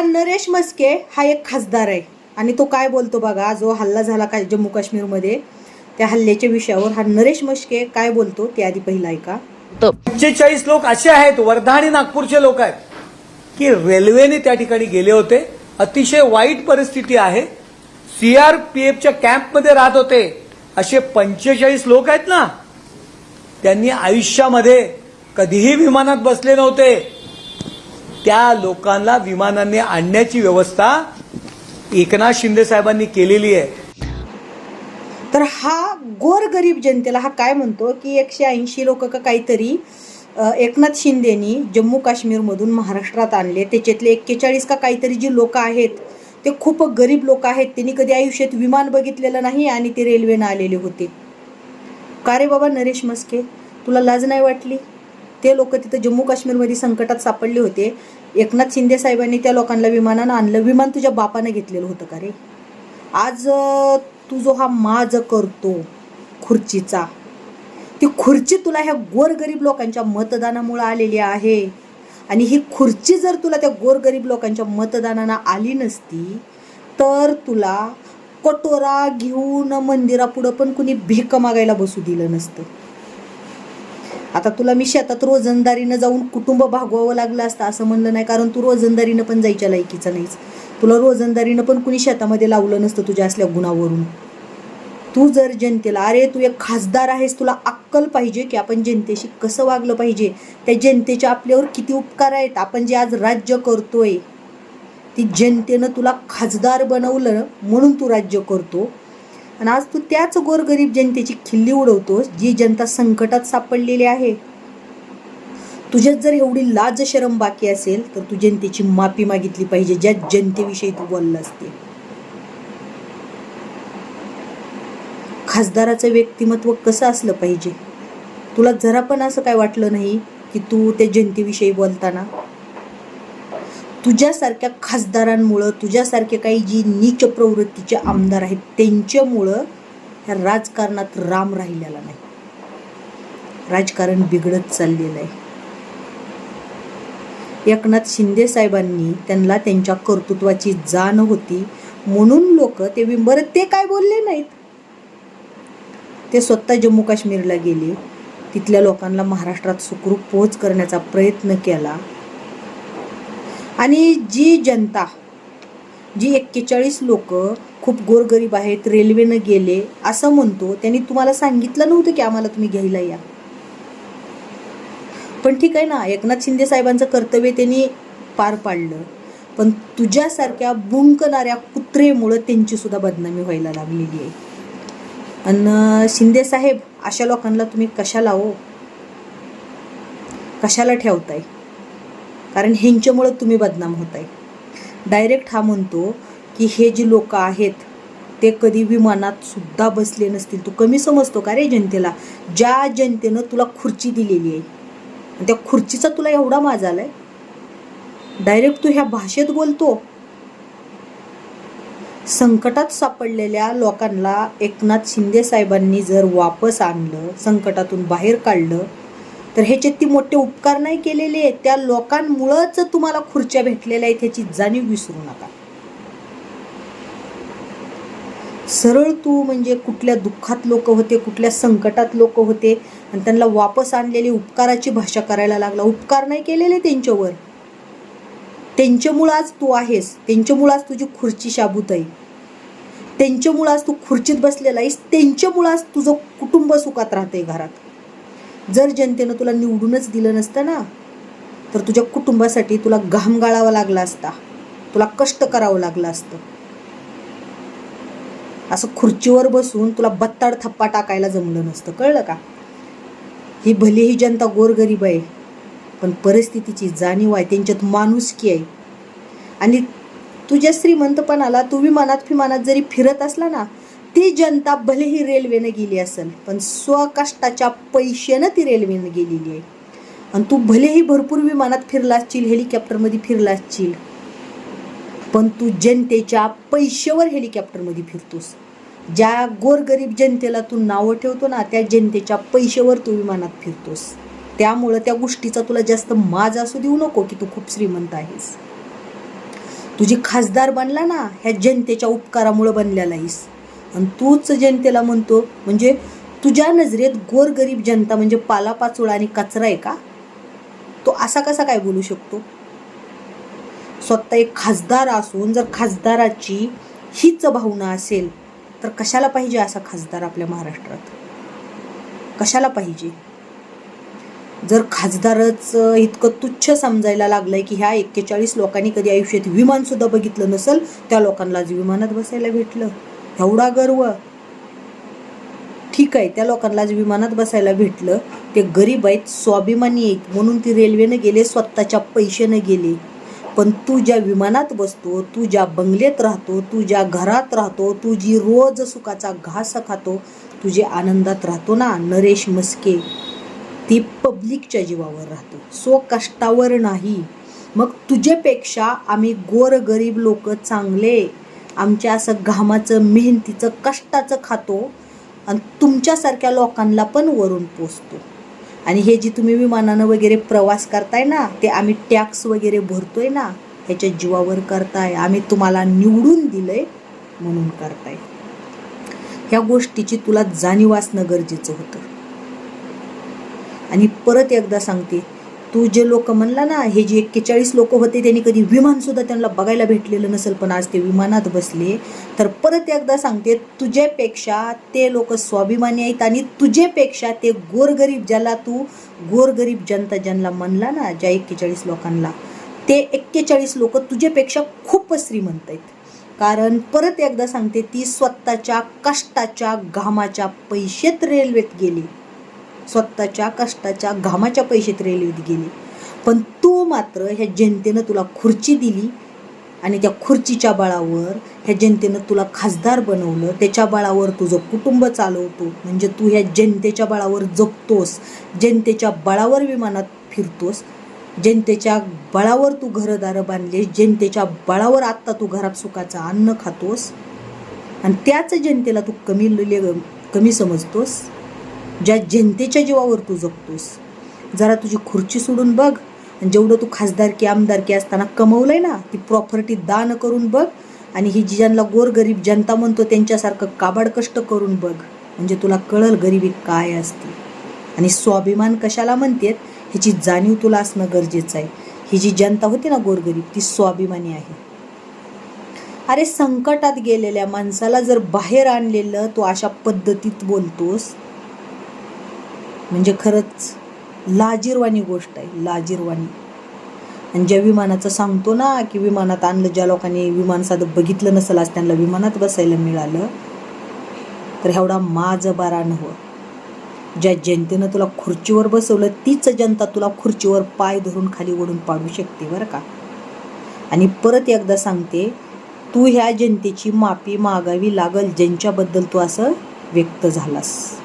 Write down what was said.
हा नरेश मस्के हा एक खासदार आहे. आणि तो काय बोलतो बघा जो हल्ला झाला काय जम्मू काश्मीरमध्ये त्या हल्ल्याच्या विषयावर हा नरेश मस्के काय बोलतो ते आधी पहिला ऐका. पंचेचाळीस लोक असे आहेत वर्धा आणि नागपूरचे लोक आहेत की रेल्वेने त्या ठिकाणी गेले होते. अतिशय वाईट परिस्थिती आहे. सीआरपीएफच्या कॅम्पमध्ये राहत होते. असे पंचेचाळीस लोक आहेत ना त्यांनी आयुष्यामध्ये कधीही विमानात बसले नव्हते. त्या लोकांना विमानाने आणण्याची व्यवस्था एकनाथ शिंदे साहेबांनी केलेली आहे. तर हा गोरगरीब जनतेला हा काय म्हणतो की एकशे ऐंशी लोक का काहीतरी एकनाथ शिंदेनी जम्मू काश्मीरमधून महाराष्ट्रात आणले. त्याच्यातले एक्केचाळीस का काहीतरी जी लोक आहेत ते खूप गरीब लोक आहेत. त्यांनी कधी आयुष्यात विमान बघितलेलं नाही आणि ते रेल्वेनं आलेले होते. का रे बाबा नरेश मस्के? तुला लाज नाही वाटली? ते लोक तिथं जम्मू काश्मीरमध्ये संकटात सापडले होते. एकनाथ शिंदे साहेबांनी त्या लोकांना विमानानं आणलं. विमान तुझ्या बापानं घेतलेलं होतं का रे? आज तू जो हा माज करतो खुर्चीचा ती खुर्ची तुला ह्या गोरगरीब लोकांच्या मतदानामुळे आलेली आहे. आणि ही खुर्ची जर तुला त्या गोरगरीब लोकांच्या मतदानानं आली नसती तर तुला कटोरा घेऊन मंदिरापुढं पण कुणी भीक मागायला बसू दिलं नसतं. आता तुला मी शेतात रोजंदारीनं जाऊन कुटुंब भागवावं लागलं असतं असं म्हणलं नाही कारण तू रोजंदारीनं पण जायच्या लायकीचं नाहीस. तुला रोजंदारीनं पण कुणी शेतामध्ये लावलं नसतं तुझ्या असल्या गुणावरून. तू जर जनतेला अरे तू एक खासदार आहेस तुला अक्कल पाहिजे की आपण जनतेशी कसं वागलं पाहिजे? त्या जनतेचे आपल्यावर किती उपकार आहेत? आपण जे आज राज्य करतोय ती जनतेनं तुला खासदार बनवलं म्हणून तू राज्य करतो. आणि आज तू त्याच गोरगरीब जनतेची खिल्ली उडवतोस जी जनता संकटात सापडलेली आहे. तुझ्यात जर एवढी लाज शरम बाकी असेल तर तू जनतेची माफी मागितली पाहिजे ज्या जनतेविषयी तू बोलला असते. खासदाराचं व्यक्तिमत्व कसं असलं पाहिजे? तुला जरा पण असं काय वाटलं नाही की तू त्या जनतेविषयी बोलताना? तुझ्यासारख्या खासदारांमुळं तुझ्यासारखे काही जी नीच प्रवृत्तीचे आमदार आहेत त्यांच्यामुळं ह्या राजकारणात राम राहिलेला नाही. राजकारण बिघडत चाललेलं आहे. एकनाथ शिंदे साहेबांनी त्यांना त्यांच्या कर्तृत्वाची जाण होती म्हणून लोक ते वि- बरं ते काय बोलले नाहीत? ते स्वतः जम्मू काश्मीरला गेले. तिथल्या लोकांना महाराष्ट्रात सुखरूप पोहोच करण्याचा प्रयत्न केला. आणि जी जनता जी एक्केचाळीस लोक खूप गोरगरीब आहेत रेल्वेनं गेले असं म्हणतो त्यांनी तुम्हाला सांगितलं नव्हतं की आम्हाला तुम्ही घ्यायला या. पण ठीक आहे ना एकनाथ शिंदे साहेबांचं कर्तव्य त्यांनी पार पाडलं. पण तुझ्यासारख्या बुंकणाऱ्या कुत्रेमुळं त्यांची सुद्धा बदनामी व्हायला लागलेली आहे. आणि शिंदे साहेब अशा लोकांना तुम्ही कशाला हो? कशाला ठेवताय? कारण ह्यांच्यामुळं तुम्ही बदनाम होत आहे डायरेक्ट हा म्हणतो की हे जी लोक आहेत ते कधी विमानात सुद्धा बसले नसतील. तू कमी समजतो का रे जनतेला? ज्या जनतेनं तुला खुर्ची दिलेली आहे आणि त्या खुर्चीचा तुला एवढा माज आलाय. डायरेक्ट तू ह्या भाषेत बोलतो. संकटात सापडलेल्या लोकांना एकनाथ शिंदे साहेबांनी जर वापस आणलं संकटातून बाहेर काढलं तर ह्याचे ती मोठे उपकार नाही केलेले आहेत त्या लोकांमुळंच तुम्हाला खुर्च्या भेटलेल्या आहेत ह्याची जाणीव विसरू नका. सरळ तू म्हणजे कुठल्या दुःखात लोक होते कुठल्या संकटात लोक होते आणि त्यांना वापस आणलेली उपकाराची भाषा करायला लागला. उपकार नाही केलेले त्यांच्यावर. त्यांच्यामुळं आज तू आहेस. त्यांच्यामुळं आज तुझी खुर्ची शाबूत आहे. त्यांच्यामुळं आज तू खुर्चीत बसलेला आहेस. त्यांच्यामुळं आज तुझं कुटुंब सुखात राहतंय घरात. जर जनतेनं तुला निवडूनच दिलं नसतं ना तर तुझ्या कुटुंबासाठी तुला घाम गाळावा लागला असता. तुला कष्ट करावं लागलं असतं. असं खुर्चीवर बसून तुला बत्ताड थप्पा टाकायला जमलं नसतं. कळलं का? ही भले ही जनता गोरगरीब आहे पण परिस्थितीची जाणीव आहे त्यांच्यात माणुसकी आहे. आणि तुझ्या श्रीमंतपणाला तू विमानात फिमानात जरी फिरत असला ना ती जनता भलेही रेल्वेनं गेली असेल पण स्वकष्टाच्या पैशानं ती रेल्वेनं गेलेली आहे. आणि तू भलेही भरपूर विमानात फिरला असशील हेलिकॉप्टरमध्ये फिरला असशील पण तू जनतेच्या पैशावर हेलिकॉप्टरमध्ये फिरतोस. ज्या गोरगरीब जनतेला तू नावं ठेवतो ना त्या जनतेच्या पैशावर तू विमानात फिरतोस. त्यामुळं त्या गोष्टीचा तुला जास्त माज असू देऊ नको की तू खूप श्रीमंत आहेस. तुझी खासदार बनला ना ह्या जनतेच्या उपकारामुळं बनलेला आहेस. आणि तूच जनतेला म्हणतो म्हणजे तुझ्या नजरेत गोरगरीब जनता म्हणजे पालापाचोळा आणि कचरा आहे का? तो असा कसा काय बोलू शकतो? स्वतः एक खासदार असून जर खासदाराची हीच भावना असेल तर कशाला पाहिजे असा खासदार आपल्या महाराष्ट्रात? कशाला पाहिजे? जर खासदारच इतकं तुच्छ समजायला लागलंय की ह्या एक्केचाळीस लोकांनी कधी आयुष्यात विमानसुद्धा बघितलं नसेल त्या लोकांना आज विमानात बसायला भेटलं. एवढा गर्व. ठीक आहे त्या लोकांना आज विमानात बसायला भेटलं. ते गरीब आहेत स्वाभिमानी आहेत. म्हणून ती रेल्वेनं गेले स्वतःच्या पैशानं गेले. पण तू ज्या विमानात बसतो तू ज्या बंगलेत राहतो तू ज्या घरात राहतो तू जी रोज सुखाचा घास खातो तुझे आनंदात राहतो ना नरेश मस्के ती पब्लिकच्या जीवावर राहतो. सो कष्टावर नाही. मग तुझ्यापेक्षा आम्ही गोरगरीब लोक चांगले. आमच्या असं घामाचं मेहनतीचं कष्टाचं खातो आणि तुमच्यासारख्या लोकांना पण वरून पोचतो आणि हे जी तुम्ही विमानानं वगैरे प्रवास करताय ना ते आम्ही टॅक्स वगैरे भरतोय ना ह्याच्या जीवावर करताय. आम्ही तुम्हाला निवडून दिलंय म्हणून करताय. ह्या गोष्टीची तुला जाणीव असणं गरजेचं होतं. आणि परत एकदा सांगते तू जे लोक म्हणला ना हे जे एक्केचाळीस लोक होते त्यांनी कधी विमानसुद्धा त्यांना बघायला भेटलेलं नसेल. पण आज ते विमानात बसले. तर परत एकदा सांगते तुझ्यापेक्षा ते लोक स्वाभिमानी आहेत आणि तुझ्यापेक्षा ते गोरगरीब ज्याला तू गोरगरीब जनता ज्यांना म्हणला ना ज्या एक्केचाळीस लोकांना ते एक्केचाळीस लोक तुझ्यापेक्षा खूपच श्रीमंत आहेत. कारण परत एकदा सांगते ती स्वतःच्या कष्टाच्या घामाच्या पैशात रेल्वेत गेली. स्वतःच्या कष्टाच्या घामाच्या पैशात रेल्वेत गेली. पण तू मात्र ह्या जनतेनं तुला खुर्ची दिली आणि त्या खुर्चीच्या बळावर ह्या जनतेनं तुला खासदार बनवलं. त्याच्या बळावर तुझं कुटुंब चालवतो. म्हणजे तू ह्या जनतेच्या बळावर जगतोस. जनतेच्या बळावर विमानात फिरतोस. जनतेच्या बळावर तू घरदारं बांधलेस. जनतेच्या बळावर आत्ता तू घरात सुखाचं अन्न खातोस. आणि त्याच जनतेला तू कमी ले कमी समजतोस. ज्या जनतेच्या जीवावर तू जगतोस. जरा तुझी खुर्ची सोडून बघ आणि जेवढं तू खासदारकी आमदारकी असताना कमवलं आहे ना ती प्रॉपर्टी दान करून बघ आणि ही जी ज्यांना गोरगरीब जनता म्हणतो त्यांच्यासारखं काबाड कष्ट करून बघ. म्हणजे तुला कळल गरिबी काय असते. आणि स्वाभिमान कशाला म्हणतेत? ह्याची जाणीव तुला असणं गरजेचं आहे. ही जी जनता होती ना गोरगरीब ती स्वाभिमानी आहे. अरे संकटात गेलेल्या माणसाला जर बाहेर आणलेलं तू अशा पद्धतीत बोलतोस म्हणजे खरंच लाजीरवाणी गोष्ट आहे लाजीरवाणी. आणि ज्या विमानाचं सांगतो ना की विमानात आणलं ज्या लोकांनी विमान साधं बघितलं नसेल आज त्यांना विमानात बसायला मिळालं तर एवढा माझं बारा नव्ह ज्या जनतेनं तुला खुर्चीवर बसवलं तीच जनता तुला खुर्चीवर पाय धरून खाली ओढून पाडू शकते बरं का? आणि परत एकदा सांगते तू ह्या जनतेची माफी मागावी लागल ज्यांच्याबद्दल तू असं व्यक्त झालास.